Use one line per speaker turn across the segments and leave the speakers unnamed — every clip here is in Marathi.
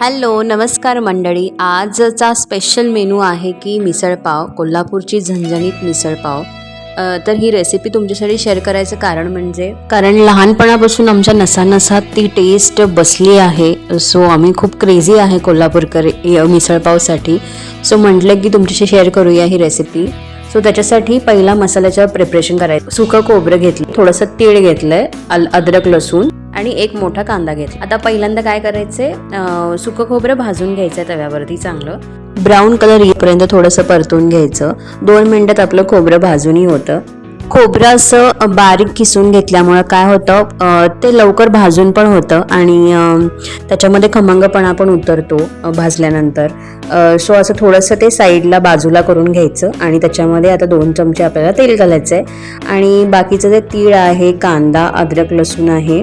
हॅलो नमस्कार मंडळी. आजचा स्पेशल मेनू आहे की मिसळपाव कोल्हापूरची झणझणीत मिसळपाव तर ही रेसिपी तुमच्यासाठी शेअर करायचं कारण म्हणजे? कारण लहानपणापासून आमच्या नसानसात ती टेस्ट बसली आहे. सो आम्ही खूप क्रेझी आहे कोल्हापूरकर मिसळपावसाठी सो म्हटलं की तुमच्याशी शेअर करूया ही रेसिपी सो त्याच्यासाठी पहिला मसाल्याचं प्रिपरेशन करायचं. सुकं खोबरं घेतलं थोडंसं तीळ घेतलंय अल अद्रक लसूण आणि एक मोठा कांदा घेतला. आता पहिल्यांदा काय करायचंय? सुकं खोबरं भाजून घ्यायचं तव्यावरती चांगलं. ब्राऊन कलर येईपर्यंत थोडंसं परतून घ्यायचं. दोन मिनिटात आपलं खोबरं भाजूनही होतं. खोबरं असं बारीक किसून घेतल्यामुळं काय होतं ते लवकर भाजून पण होतं आणि त्याच्यामध्ये खमंगपणा पण उतरतो भाजल्यानंतर. सो असं थोडंसं ते साईडला बाजूला करून घ्यायचं आणि त्याच्यामध्ये आता दोन चमचे आपल्याला तेल घालायचं आहे. आणि बाकीचं जे तीळ आहे कांदा अद्रक लसूण आहे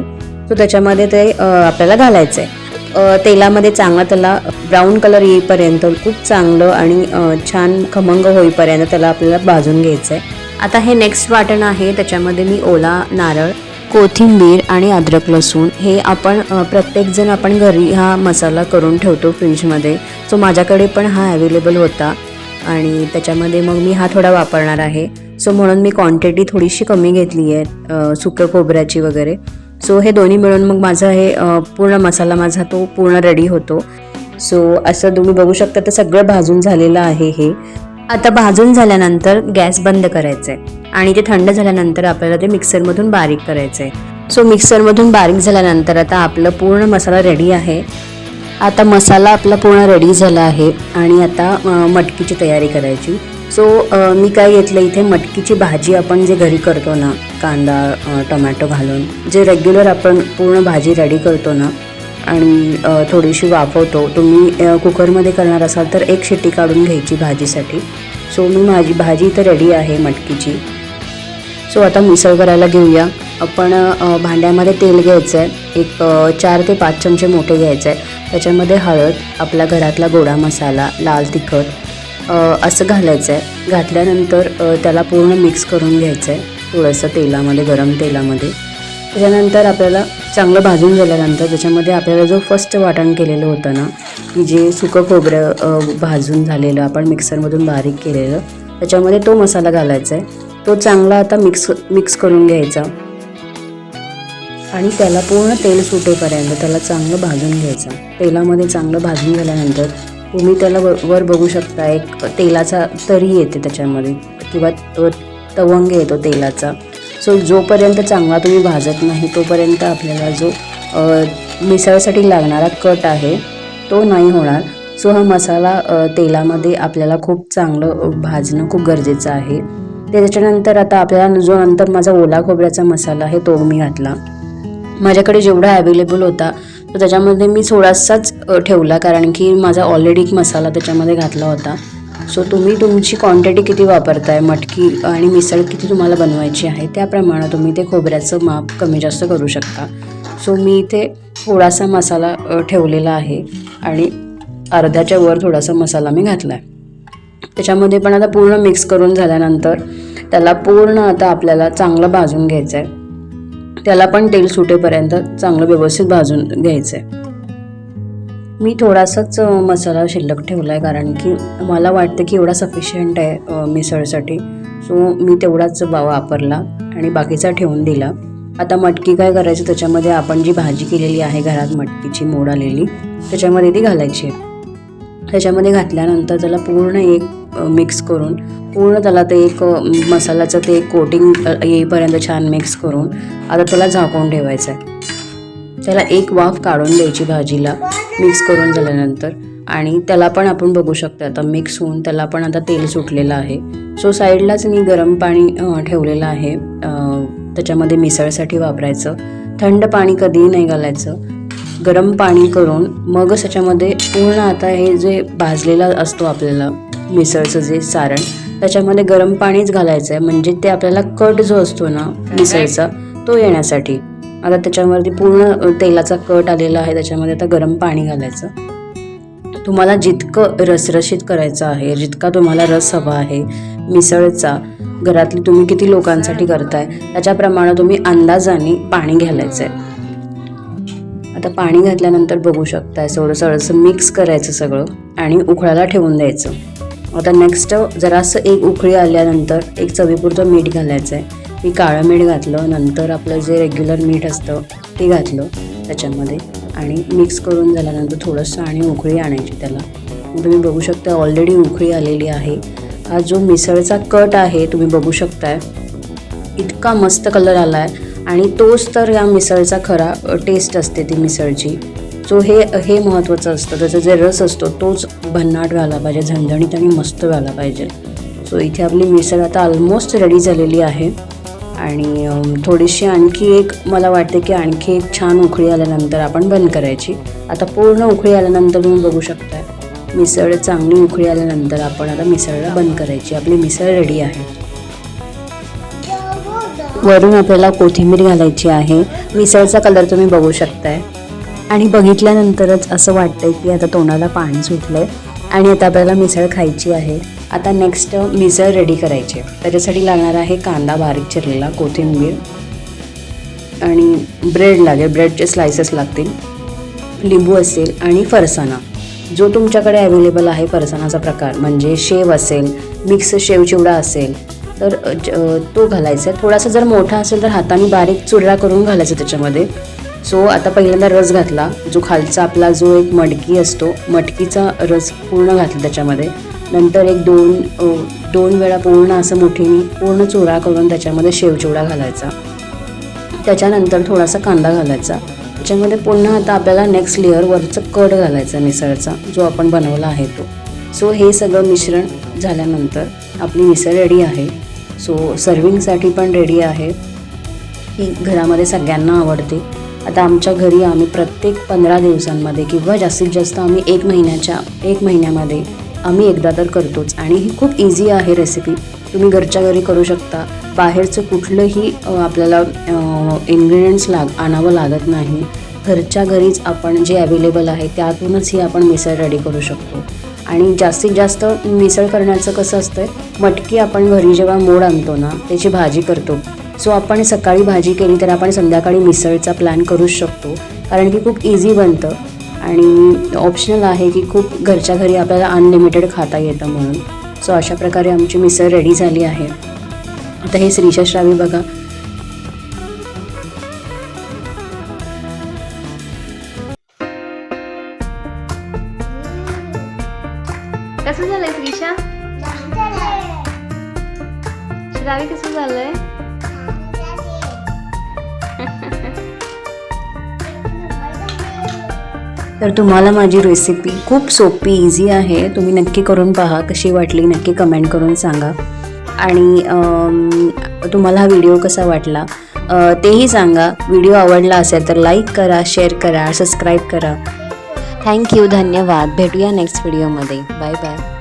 सो त्याच्यामध्ये ते आपल्याला घालायचं आहे. तेलामध्ये चांगला त्याला ब्राऊन कलर येईपर्यंत खूप चांगलं आणि छान खमंग होईपर्यंत त्याला आपल्याला भाजून घ्यायचं आहे. आता हे नेक्स्ट वाटण आहे. त्याच्यामध्ये मी ओला नारळ कोथिंबीर आणि अद्रक लसूण हे आपण प्रत्येकजण आपण घरी हा मसाला करून ठेवतो फ्रीजमध्ये. सो माझ्याकडे पण हा अवेलेबल होता. आणि त्याच्यामध्ये मग मी हा थोडा वापरणार आहे. सो म्हणून मी क्वांटिटी थोडीशी कमी घेतली आहे सुकं सुक्या खोबऱ्याची वगैरे. सो हे दोन्ही मिळून मग माझा हे पूर्ण मसाला माझा तो पूर्ण रेडी होतो. सो असं तुम्ही बघू शकता तर सगळं भाजून झालेलं आहे हे. आता भाजून झाल्यानंतर गॅस बंद करायचं आहे आणि ते थंड झाल्यानंतर आपल्याला ते मिक्सरमधून बारीक करायचं आहे सो मिक्सरमधून बारीक झाल्यानंतर आता आपलं पूर्ण मसाला रेडी आहे. आता मसाला आपला पूर्ण रेडी झाला आहे आणि आता मटकीची तयारी करायची. सो मी काय घेतलं इथे मटकीची भाजी आपण जे घरी करतो ना कांदा टोमॅटो घालून जे रेग्युलर आपण पूर्ण भाजी रेडी करतो ना आणि थोडीशी वाफवतो. तुम्ही कुकरमध्ये करणार असाल तर एक शिट्टी काढून घ्यायची भाजीसाठी. सो मी माझी भाजी इथं रेडी आहे मटकीची. सो आता मिसळ करायला घेऊया. आपण भांड्यामध्ये तेल घ्यायचं आहे एक चार ते पाच चमचे मोठे घ्यायचं आहे त्याच्यामध्ये हळद आपला घरातला गोडा मसाला लाल तिखट असं घालायचं आहे घातल्यानंतर त्याला पूर्ण मिक्स करून घ्यायचं आहे थोडंसं तेलामध्ये गरम तेलामध्ये. त्याच्यानंतर आपल्याला चांगलं भाजून झाल्यानंतर त्याच्यामध्ये आपल्याला जो फर्स्ट वाटण केलेलं होतं ना की जे सुकं खोबरं भाजून झालेलं आपण मिक्सरमधून बारीक केलेलं त्याच्यामध्ये तो मसाला घालायचा आहे तो चांगला आता मिक्स मिक्स करून घ्यायचा. आणि त्याला पूर्ण तेल सुटेपर्यंत त्याला चांगलं भाजून घ्यायचं. तेलामध्ये चांगलं भाजून झाल्यानंतर तुम्ही त्याला वर वर बघू शकता एक तेलाचा तरी येते त्याच्यामध्ये किंवा तो तवंग येतो तेलाचा. सो जोपर्यंत चांगला तुम्ही भाजत नाही तोपर्यंत आपल्याला जो मिसळसाठी लागणारा कट आहे तो नाही होणार. सो हा मसाला तेलामध्ये आपल्याला खूप चांगलं भाजणं खूप गरजेचं आहे. त्याच्यानंतर आता आपल्याला जो नंतर माझा ओला खोबऱ्याचा मसाला आहे तो मी घातला. माझ्याकडे जेवढा अवेलेबल होता तर त्याच्यामध्ये मी थोडासाच ठेवला कारण की माझा ऑलरेडी एक मसाला त्याच्यामध्ये घातला होता. सो तुम्ही तुमची क्वांटिटी किती वापरताय? मटकी आणि मिसळ किती तुम्हाला बनवायची आहे? त्याप्रमाणे तुम्ही ते खोबऱ्याचं माप कमी जास्त करू शकता. सो मी इथे थोडासा मसाला ठेवलेला आहे आणि अर्ध्याच्या वर थोडासा मसाला मी घातला आहे त्याच्यामध्ये पण आता पूर्ण मिक्स करून झाल्यानंतर त्याला पूर्ण आता आपल्याला चांगलं भाजून घ्यायचं आहे त्याला पण तेल सुटेपर्यंत चांगलं व्यवस्थित भाजून घ्यायचं आहे मी थोडासाच मसाला शिल्लक ठेवला आहे कारण की मला वाटतं की एवढा सफिशियंट आहे मिसळसाठी. सो मी तेवढाच बा वापरला आणि बाकीचा ठेवून दिला. आता मटकी काय करायचं? त्याच्यामध्ये आपण जी भाजी केलेली आहे घरात मटकीची मोड आलेली त्याच्यामध्ये ती घालायची त्याच्यामध्ये घातल्यानंतर त्याला पूर्ण एक मिक्स करून पूर्ण त्याला ते एक मसाल्याचं ते कोटिंग येईपर्यंत छान मिक्स करून आता त्याला झाकून ठेवायचं आहे त्याला एक वाफ काढून द्यायची भाजीला. मिक्स करून झाल्यानंतर आणि त्याला पण आपण बघू शकतो आता मिक्स होऊन त्याला पण आता तेल सुटलेलं आहे. सो साईडलाच मी गरम पाणी ठेवलेलं आहे. त्याच्यामध्ये मिसळसाठी वापरायचं. थंड पाणी कधीही नाही घालायचं. गरम पाणी करून मगच त्याच्यामध्ये पूर्ण आता हे जे भाजलेलं असतो आपल्याला मिसळचं जे सारण त्याच्यामध्ये गरम पाणीच घालायचं आहे म्हणजे ते आपल्याला कट जो असतो ना मिसळचा तो येण्यासाठी. आता त्याच्यावरती पूर्ण तेलाचा कट आलेला आहे. त्याच्यामध्ये आता गरम पाणी घालायचं. तुम्हाला जितकं रसरशीत करायचं आहे जितका तुम्हाला रस हवा आहे मिसळचा घरातली तुम्ही किती लोकांसाठी करताय त्याच्याप्रमाणे तुम्ही अंदाजाने पाणी घालायचं आहे आता पाणी घातल्यानंतर बघू शकताय थोडंसं थोडंसं मिक्स करायचं सगळं आणि उखळायला ठेवून द्यायचं. आता नेक्स्ट जरासं एक उकळी आल्यानंतर एक चवीपुरतं मीठ घालायचं आहे मी काळं मीठ घातलं नंतर आपलं जे रेग्युलर मीठ असतं ते घातलं त्याच्यामध्ये आणि मिक्स करून झाल्यानंतर थोडंसं आणि उकळी आणायची त्याला. तुम्ही बघू शकता ऑलरेडी उकळी आलेली आहे. हा जो मिसळचा कट आहे तुम्ही बघू शकताय. इतका मस्त कलर आला आहे आणि तोच तर या मिसळचा खरा टेस्ट असते ती मिसळची. सो हे हे महत्त्वाचं असतं त्याचा जे रस असतो तोच भन्नाट व्हायला पाहिजे झणझणीत आणि मस्त व्हायला पाहिजे. सो इथे आपली मिसळ आता ऑलमोस्ट रेडी झालेली आहे. आणि थोडीशी आणखी एक मला वाटते की आणखी एक छान उकळी आल्यानंतर आपण बंद करायची. आता पूर्ण उकळी आल्यानंतर तुम्ही बघू शकता मिसळ चांगली उकळी आल्यानंतर आपण आता मिसळला बंद करायची. आपली मिसळ रेडी आहे. वरून आपल्याला कोथिंबीर घालायची आहे. मिसळचा कलर तुम्ही बघू शकताय. आणि बघितल्यानंतरच असं वाटतंय की आता तोंडाला पाणी सुटलंय. आणि आता आपल्याला मिसळ खायची आहे. आता नेक्स्ट मिसळ रेडी करायची आहे. त्याच्यासाठी लागणार आहे कांदा बारीक चिरलेला कोथिंबीर आणि ब्रेड लागेल. ब्रेडचे स्लायसेस लागतील. लिंबू असेल आणि फरसाणा. जो तुमच्याकडे अवेलेबल आहे फरसाणाचा प्रकार म्हणजे शेव असेल मिक्स शेव चिवडा असेल तर ज- तो घालायचा आहे. थोडासा जर मोठा असेल तर हाताने बारीक चुरडा करून घालायचा त्याच्यामध्ये. सो आता पहिल्यांदा रस घातला. जो खालचा आपला जो एक मटकी असतो मटकीचा रस पूर्ण घातला त्याच्यामध्ये. नंतर एक दोन दोन वेळा पूर्ण असं मोठीने पूर्ण चुरा करून त्याच्यामध्ये शेवचिवडा घालायचा. त्याच्यानंतर थोडासा कांदा घालायचा. त्याच्यामध्ये पुन्हा आता आपल्याला नेक्स्ट लेअरवरचं कट घालायचा मिसळचा जो आपण बनवला आहे तो. सो हे सगळं मिश्रण झाल्यानंतर आपली मिसळ रेडी आहे. सो सर्विंगसाठी पण रेडी आहे. ही घरामध्ये सगळ्यांना आवडते. आता आमच्या घरी आम्ही प्रत्येक पंधरा दिवसांमध्ये किंवा जास्तीत जास्त आम्ही एक महिन्याच्या एक महिन्यामध्ये आम्ही एकदा तर करतोच. आणि ही खूप इझी आहे रेसिपी तुम्ही घरच्या घरी करू शकता. बाहेरचं कुठलंही आपल्याला इन्ग्रेडियंट्स लाग आणावं लागत नाही. घरच्या घरीच आपण जे अवेलेबल आहे त्यातूनच ही आपण मिसळ रेडी करू शकतो. आणि जास्तीत जास्त मिसळ करण्याचं कसं असतं मटकी आपण घरी जेव्हा मोड आणतो ना त्याची भाजी करतो. सो आपण सकाळी भाजी केली तर आपण संध्याकाळी मिसळचा प्लॅन करूच शकतो. कारण की खूप इझी बनतं. आणि ऑप्शनल आहे की खूप घरच्या घरी आपल्याला अनलिमिटेड खाता येतं म्हणून. सो अशा प्रकारे आमची मिसळ रेडी झाली आहे. आता हे श्रीशा श्रावी बघा.
कसं झालंय श्रीशा? श्रावी कसं झालंय?
तर तुम्हाला माझी रेसिपी खूप सोपी इझी आहे. तुम्ही नक्की करून पहा कशी वाटली नक्की कमेंट करून सांगा. आणि तुम्हाला हा व्हिडिओ कसा वाटला तेही सांगा. व्हिडिओ आवडला असेल तर लाईक करा शेअर करा सबस्क्राईब करा. थँक्यू धन्यवाद. भेटूया नेक्स्ट व्हिडिओमध्ये बाय बाय